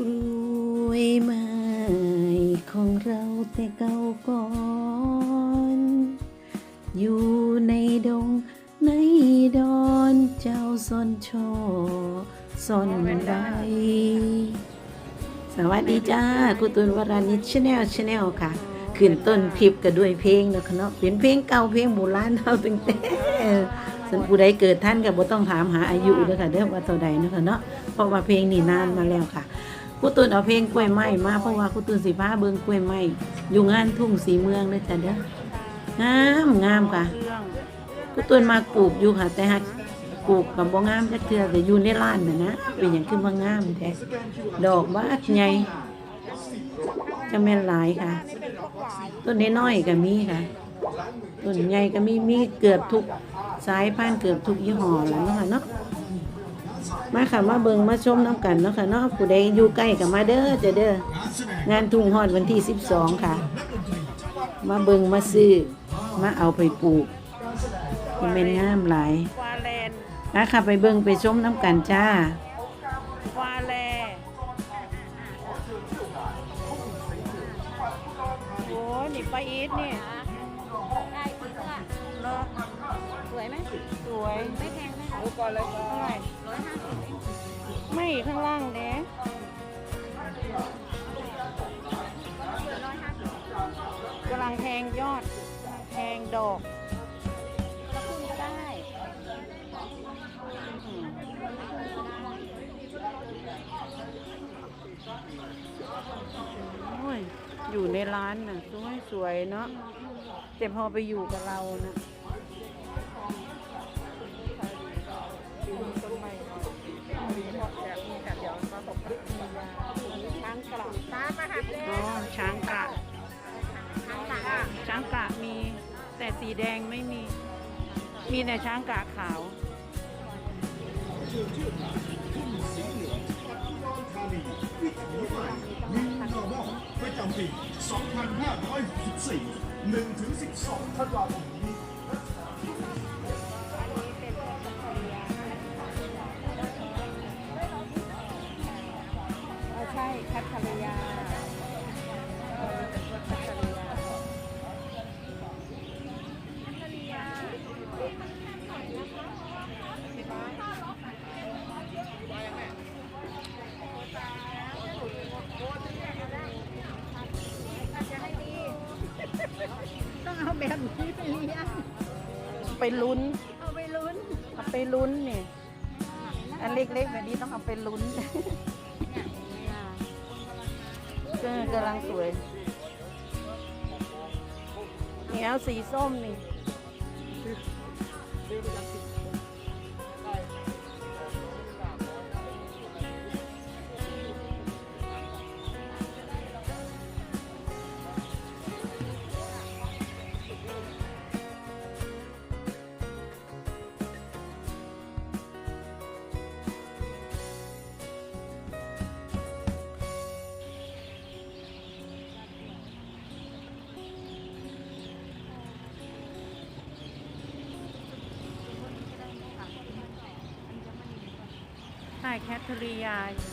กล้วยไม้ของเราแต่เก่าก่อน อยู่ในดงในดอนเจ้าซ่อนชอซอนใบสวัสดีจ้าคุณตุนวรานิชแนลชแนลค่ะ ขึ้นต้นคลิปก็ด้วยเพลงนะคะเนาะเป็นเพลงเก่าเพลงโบราณเฮาตั้งแต่ส่วนผู้ใดเกิดท่านก็บ่ต้องถามหาอายุเด้อค่ะเด้อว่าเท่าใดเนาะคะเนาะเพราะว่าเพลงนี่นานมาแล้วค่ะ ครูตุนเอาเพลงกล้วยไม้มาเพราะว่าครูตุนสิพาเบิงกล้วยไม้อยู่งานทุ่งสีเมืองเด้อจ้ะเด้องามงามค่ะครูตุนมาปลูกอยู่ค่ะ แต่หักปลูกกับบ่งามจักเทือแต่อยู่ในร้านน่ะนะเป็นหยังคือบ่งามแท้ดอกบ้าใหญ่จะแม่นหลายค่ะ ต้นน้อยๆก็มีค่ะต้นใหญ่ก็มีมีเกือบทุกสายพันธุ์เกือบทุกยี่ห้อแล้วเนาะค่ะเนาะ มาค่ะมาเบิ่งมาชมน้ำกันเนาะค่ะเนาะผู้ใดอยู่ใกล้ก็มาเด้อจะเด้องานทุ่งฮอดวันที่ 12 ค่ะ มาเบิ่งมาซื้อ มาเอาไปปลูกมันเป็นงามหลายวาแลนนะค่ะไปเบิ่งไปชมน้ำกันจ้าวาแลโอ้ยนี่ป้าอีทนี่ได้จริงค่ะเนาะสวยไหมสวย ไม่แพงไหมคะดูก่อนเลยเท่าไหร่ร้อยห้าสิบเอง ไม่ข้างล่างเด้ร้อยห้าสิบกำลังแทงยอด แทงดอกละครึ่งก็ได้อืมโอ้ยอยู่ในร้านน่ะสวยสวยๆเนาะแต่พอไปอยู่กับเรานะช้ แต่สีแดงไม่มี มีแต่ช้างกระขาวประจำปี 2564 1ถึง12ธันวาคมนี้ เอาแบบนี้ไปเลี้ยงไปลุ้น เอาไปลุ้นเอาไปลุ้นเนี่ยอันเล็กๆแบบนี้ต้องเอาไปลุ้นเออกำลังสวยนี่เอาสีส้มนี่ใช่แคทเธอรียาอยู่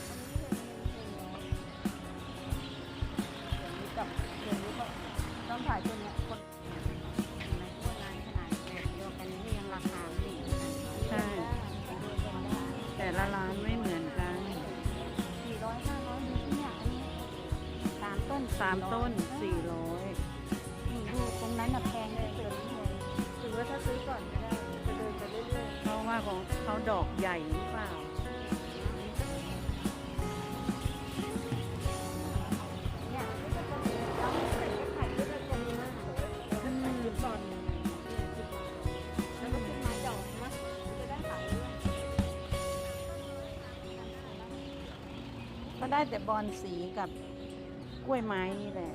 ต้องถ่ายตัวเนี้ยคนพวกงานขนาดเดียวกันนี่ยังราคาไม่เหมือนกันใช่ แต่ละร้านไม่เหมือนกันสี่ร้อยห้าร้อยดูที่เนี่ยอันนี้สามต้นสามต้นสี่ร้อยนี่ดูตรงนั้นน่ะแพงเลยเกินเลยถือว่าถ้าซื้อก่อนก็ได้จะเดินไปเรื่อยเพราะว่าของเขาดอกใหญ่หรือเปล่า ก็ได้แต่บอลสีกับกล้วยไม้นี่แหละ